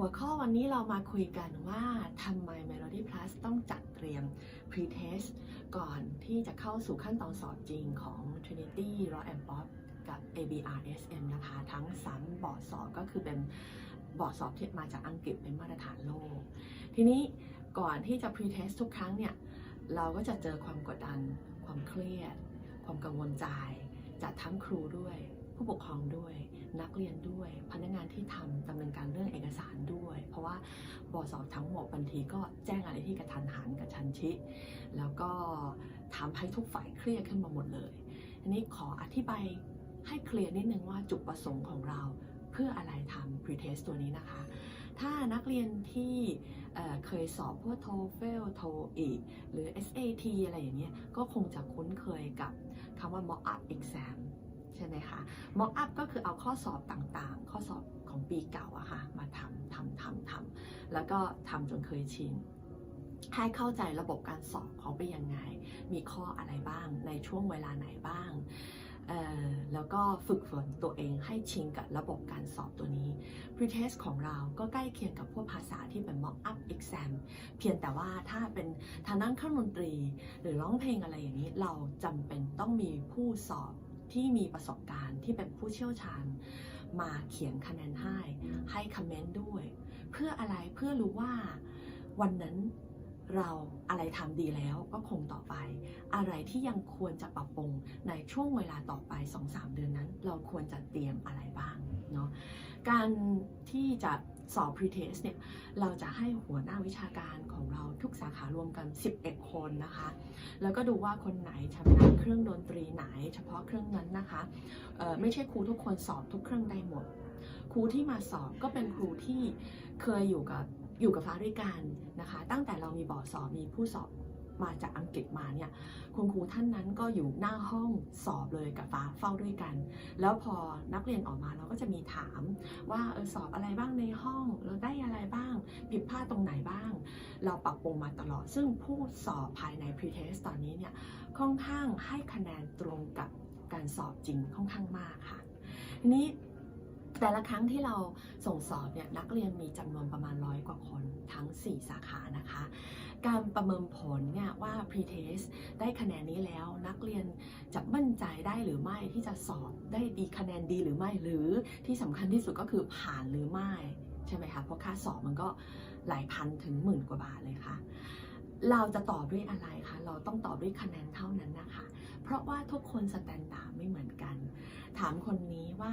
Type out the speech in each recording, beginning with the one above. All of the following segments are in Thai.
หัวข้อวันนี้เรามาคุยกันว่าทำไม Melody Plus ต้องจัดเตรียม Pre-Test ก่อนที่จะเข้าสู่ขั้นตอนสอบจริงของ Trinity Law and Pop กับ ABRSM นะคะ ทั้ง 3 บอร์ดสอบก็คือเป็นบอร์ดสอบที่มาจากอังกฤษเป็นมาตรฐานโลก ทีนี้ก่อนที่จะ Pre-Test ทุกครั้งเนี่ย เราก็จะเจอความกดดัน ความเครียด ความกังวลใจจากทั้งครูด้วย ผู้ปกครองด้วย นักเรียนด้วย พนักงานที่ทำดำเนินการเรื่องเอกสารด้วย เพราะว่าบอสอบทั้งหมดบางทีก็แจ้งอะไรที่กระทันหันกระชันชิ แล้วก็ทำให้ทุกฝ่ายเครียดขึ้นมาหมดเลยอันนี้ขออธิบายให้เคลียร์นิดนึงว่าจุดประสงค์ของเราเพื่ออะไรทำ pretest ตัวนี้นะคะ ถ้านักเรียนที่เเคยสอบพวก TOEFL TOEIC หรือ SAT อะไรอย่างเงี้ยก็คงจะคุ้นเคยกับคำว่า mock up exam ใช่ไหมคะ mock up ก็คือเอาข้อสอบต่างๆ ข้อสอบของปีเก่าอะค่ะมาทำทำทำทำแล้วก็ทำจนเคยชินให้เข้าใจระบบการสอบเขาเป็นยังไง มีข้ออะไรบ้างในช่วงเวลาไหนบ้างแล้วก็ฝึกฝนตัวเองให้ชินกับระบบการสอบตัวนี้ pretest ของเราก็ใกล้เคียงกับพวกภาษาที่เป็น mock up exam เพียงแต่ว่าถ้าเป็นทางด้านเครื่องดนตรี หรือร้องเพลงอะไรอย่างนี้ เราจำเป็นต้องมีผู้สอบ ที่มีประสบการณ์ที่เป็นผู้เชี่ยวชาญ มาเขียนคะแนนให้ ให้คอมเมนต์ด้วย เพื่ออะไรเพื่อรู้ว่าวันนั้นเราอะไรทำดีแล้วก็คงต่อไป อะไรที่ยังควรจะปรับปรุงในช่วงเวลาต่อไป 2-3 เดือนนั้น เราควรจะเตรียมอะไรบ้างเนาะการที่จะ สอบ pretest เนี่ยเราจะให้หัวหน้าวิชาการของเราทุกสาขารวมกัน 11 คนนะคะ แล้วก็ดูว่าคนไหนชำนาญเครื่องดนตรีไหน เฉพาะเครื่องนั้นนะคะไม่ใช่ครูทุกคนสอบทุกเครื่องได้หมด ครูที่มาสอบก็เป็นครูที่เคยอยู่กับอยู่กับฟ้าด้วยกันนะคะ ตั้งแต่เรามีบอร์ดสอบมีผู้สอบ มาจากอังกฤษมาเนี่ยคุณครูท่านนั้นก็อยู่หน้าห้องสอบเลยกับฟ้าเฝ้าด้วยกัน แล้วพอนักเรียนออกมาเราก็จะมีถามว่าเออสอบอะไรบ้างในห้องเราได้อะไรบ้าง ผิดพลาดตรงไหนบ้าง เราปรับปรุงมาตลอด ซึ่งผู้สอบภายใน pretest ตอนนี้เนี่ยค่อนข้างให้คะแนนตรงกับการสอบจริงค่อนข้างมากค่ะทีนี้ แต่ละครั้งที่เราส่งสอบเนี่ยนักเรียนมีจำนวนประมาณร้อยกว่าคนทั้ง 4 สาขานะคะ การประเมินผลเนี่ยว่า pretest ได้คะแนนนี้แล้วนักเรียนจะมั่นใจได้หรือไม่ที่จะสอบได้ดีคะแนนดีหรือไม่หรือที่สำคัญที่สุดก็คือผ่านหรือไม่ใช่ไหมคะเพราะค่าสอบมันก็หลายพันถึงหมื่นกว่าบาทเลยค่ะเราจะตอบด้วยอะไรคะ เราต้องตอบด้วยคะแนนเท่านั้นนะคะ เพราะว่าทุกคนสแตนดาร์ดไม่เหมือนกัน ถามคนนี้ว่า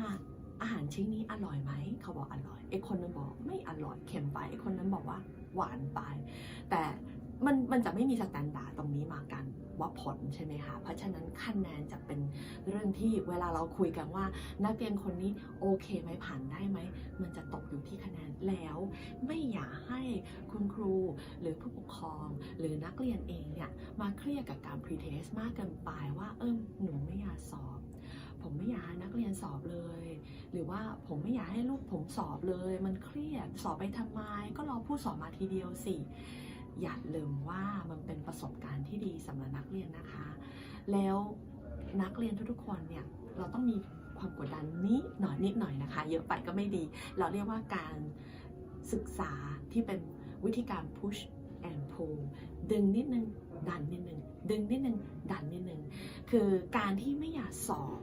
อาหารชิ้นนี้อร่อยไหมเขาบอกอร่อยไอ้คนนึงบอกไม่อร่อยเค็มไปไอ้คนนั้นบอกว่าหวานไป แต่มันมันจะไม่มีสแตนดาร์ดตรงนี้มากันว่าผลใช่ไหมคะเพราะฉะนั้นคะแนนจะเป็นเรื่องที่เวลาเราคุยกันว่า นักเรียนคนนี้โอเคไหมผ่านได้ไหม มันจะตกอยู่ที่คะแนนแล้ว ไม่อยากให้คุณครูหรือผู้ปกครอง หรือนักเรียนเองเนี่ยมาเครียดกับการ pretest มากเกินไปว่าเออหนูไม่อยากสอบ ผมไม่อยากนักเรียนสอบเลย หรือว่าผมไม่อยากให้ลูกผมสอบเลย มันเครียดสอบไปทำไม ก็รอผู้สอบมาทีเดียวสิ อย่าลืมว่ามันเป็นประสบการณ์ที่ดีสำหรับนักเรียนนะคะ แล้วนักเรียนทุกๆคนเนี่ยเราต้องมีความกดดันนิดหน่อยนิดหน่อยนะคะ เยอะไปก็ไม่ดี เราเรียกว่าการศึกษาที่เป็นวิธีการ push and pull ดึงนิดนึง ดันนิดนึง ดึงนิดนึง ดันนิดนึง คือการที่ไม่อยากสอบ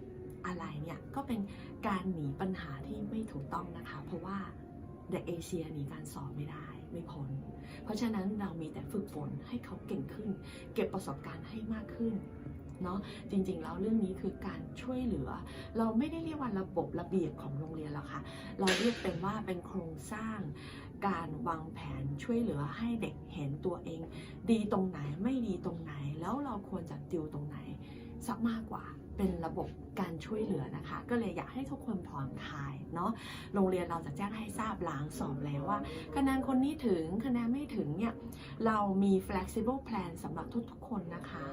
อะไรเนี่ยก็เป็นการหนีปัญหาที่ไม่ถูกต้องนะคะ เพราะว่าเด็กเอเชียหนีการสอบไม่ได้ไม่พ้นเพราะฉะนั้นเรามีแต่ฝึกฝนให้เขาเก่งขึ้น เก็บประสบการณ์ให้มากขึ้นเนาะจริงๆแล้วเรื่องนี้คือการช่วยเหลือ เราไม่ได้เรียกว่าระบบระเบียบของโรงเรียนแล้วค่ะ เราเรียกเป็นว่าเป็นโครงสร้าง การวางแผนช่วยเหลือให้เด็กเห็นตัวเอง ดีตรงไหนไม่ดีตรงไหน แล้วเราควรจะติวตรงไหน สักมากกว่าเป็นระบบการช่วยเหลือนะคะ ก็เลยอยากให้ทุกคนผ่อนคลายเนาะโรงเรียนเราจะแจ้งให้ทราบหลังสอบแล้วว่า คะแนนคนนี้ถึงคะแนนไม่ถึงเนี่ยเรามี flexible plan สำหรับทุกๆคนนะคะ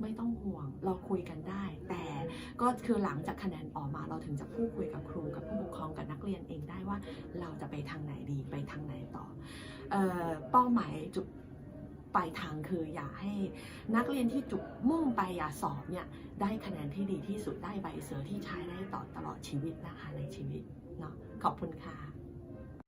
ไม่ต้องห่วงเราคุยกันได้ แต่ก็คือหลังจากคะแนนออกมาเราถึงจะพูดคุยกับครูกับผู้ปกครองกับนักเรียนเองได้ว่า เราจะไปทางไหนดีไปทางไหนต่อเออเป้าหมายจุด ปลายทางคืออย่าให้นักเรียนที่จุกมุ่งไปอย่าสอบเนี่ยได้คะแนนที่ดีที่สุดได้ใบเสือที่ใช้ได้ต่อตลอดชีวิตนะคะในชีวิตเนาะขอบคุณค่ะ